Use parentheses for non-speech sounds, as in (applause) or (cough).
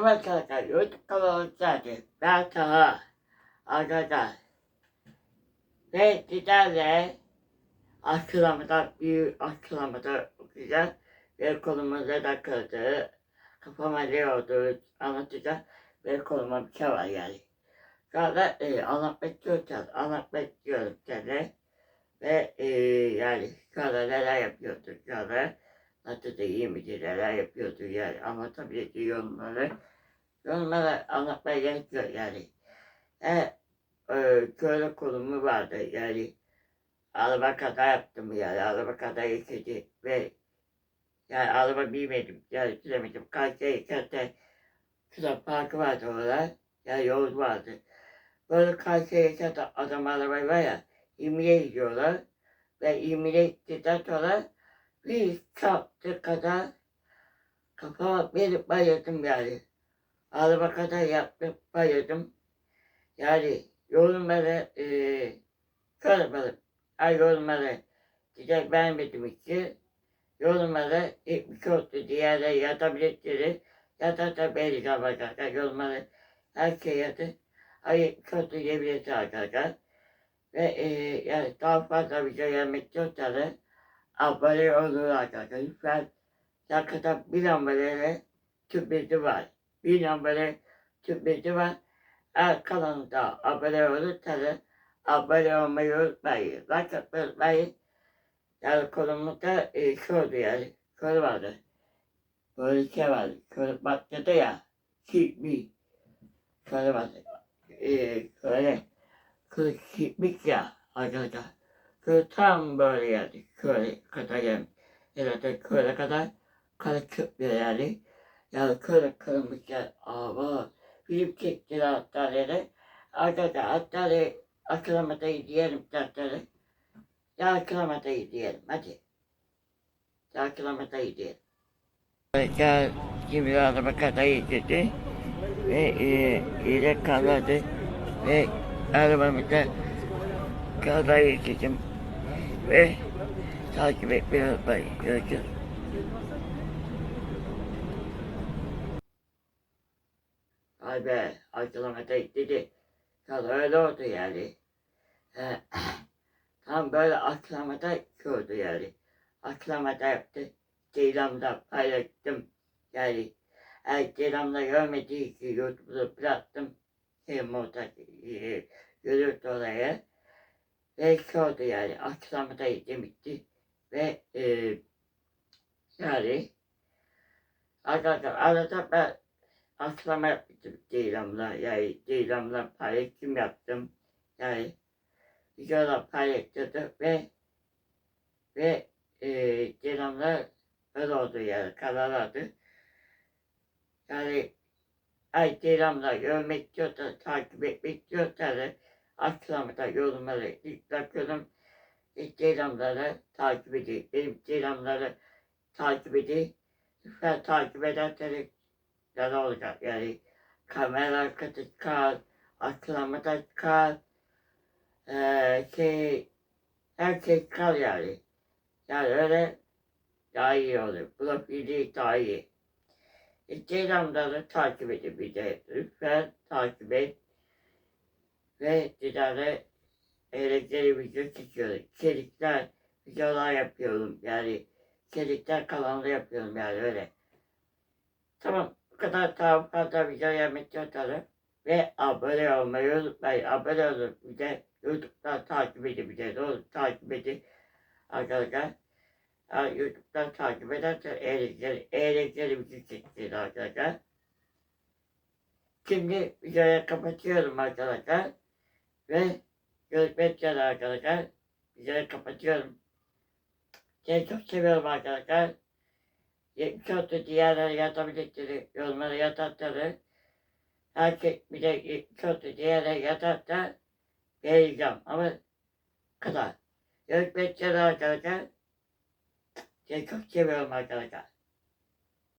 Merhaba arkadaşlar, YouTube kanalı geldi. Ben Taha. Arkadaşlar. Ve sizlerle aşkılamadan, bir aşkılamadan okuyacağız. Ve konumuzda da kırdı. Kafama ne olduğu anlatacağız. Ve konuma bir şey var yani. Sonra e, anlatmak istiyorsanız anlatmak istiyorum size. Ve e, yani sonra neler yapıyorduk sonra. Nasıl da iyi mi neler yapıyordu yani anlatabileceği yorumları yorumları anlatmaya gerek yani. E, e, şöyle konumu vardı yani araba kaza yaptım yani araba kaza geçirdi ve yani araba bilmedim yani süremedim karşıya geçerken şurada parkı vardı orada yani yol vardı. Böyle karşıya geçerken adam arabayı var ya İmre gidiyorlar ve İmre gittikten sonra bir çarptı kadar kafama bir bayıldım yani. Araba kadar yaptım bayıldım. Yani yorumları şöyle böyle. Ay yorumları size beğenmedim ki. Yorumları ilk oldu diğerler yatabilirsiniz. Yatarsa belli arkadaşlar. Yorumları her şey yatır. Ay kötü diyebilirsiniz arkadaşlar. Ve eee yani daha fazla video gelmek istiyorsanız abone olun arkadaşlar. Yakında bir aboneye sürprizi var. Bir abone sürprizi var. Eğer kanalımda abone olursanız abone olmayı unutmayın. Like atmayı unutmayın. Yani konumuzda e, şu oldu yani. Konu vardı. Böyle şey vardı. Konu başladı ya. Kimi. Konu vardı. E, böyle. Konu kimlik ya arkadaşlar. Böyle tam böyle yani. Şöyle kadar yani. Evet, şöyle kadar kara köprüyor yani. Yani şöyle kırılmış yani. Ama film çektiler hastaneleri. Arkadaşlar hastane akılamadayı diyelim dertleri. Ya akılamadayı diyelim hadi. Ya akılamadayı diyelim. Ya kimi araba kadayı dedi. Ve e, ile kalmadı. Ve arabamızda kadayı dedim. Ve takip etmeyi unutmayın. Görüşürüz. Ay be, aklıma dedi. Ya öyle oldu yani. (clears throat) Tam böyle aklamada gördü yani. Aklamada yaptı. Ceylan'da paylaştım. Yani Ceylan'da görmediği ki YouTube'da bıraktım. Hem orada e, görürdü oraya. Ve oldu yani. Aklamada demişti. Ve e, yani arkadaşlar arada ben aklama yaptım Ceylan'la yani Ceylan'la paylaşım yaptım. Yani videolar paylaştırdım ve ve e, Ceylan'la öyle oldu yani karar aldı. Yani ay Ceylan'la görmek istiyorsa takip etmek istiyorsanız aklamada yorumları ilk bakıyorum. Ceylanları takip edin. Benim Ceylanları takip edin. Lütfen takip ederseniz ne olacak yani. Kamera arkası çıkar, aklamada çıkar, ee, şey, her şey çıkar yani. Yani öyle daha iyi olur. Profili daha iyi. Instagram'da takip edin bir de. Lütfen takip et. Ve eğlenceli video çekiyorum. İçerikler, videolar yapıyorum. Yani içerikler kanalı yapıyorum yani öyle. Tamam. Bu kadar daha fazla video yapmak istiyorsanız ve abone olmayı unutmayın. Abone olun. Bir de YouTube'dan takip edin. Bir de doğru takip edin. Arkadaşlar. Yani YouTube'dan takip edersen eğlenceli, eğlenceli video çekeceğiz arkadaşlar. Şimdi videoyu kapatıyorum arkadaşlar. Ve görüşmek üzere arkadaşlar. Videoyu kapatıyorum. Seni çok seviyorum arkadaşlar. 74 diğerleri yatabilirsiniz. Yorumlara yatarsanız. Herkes bir de 74 diğerleri yatarsa vereceğim. Ama kadar. Görüşmek üzere arkadaşlar. Seni çok seviyorum arkadaşlar.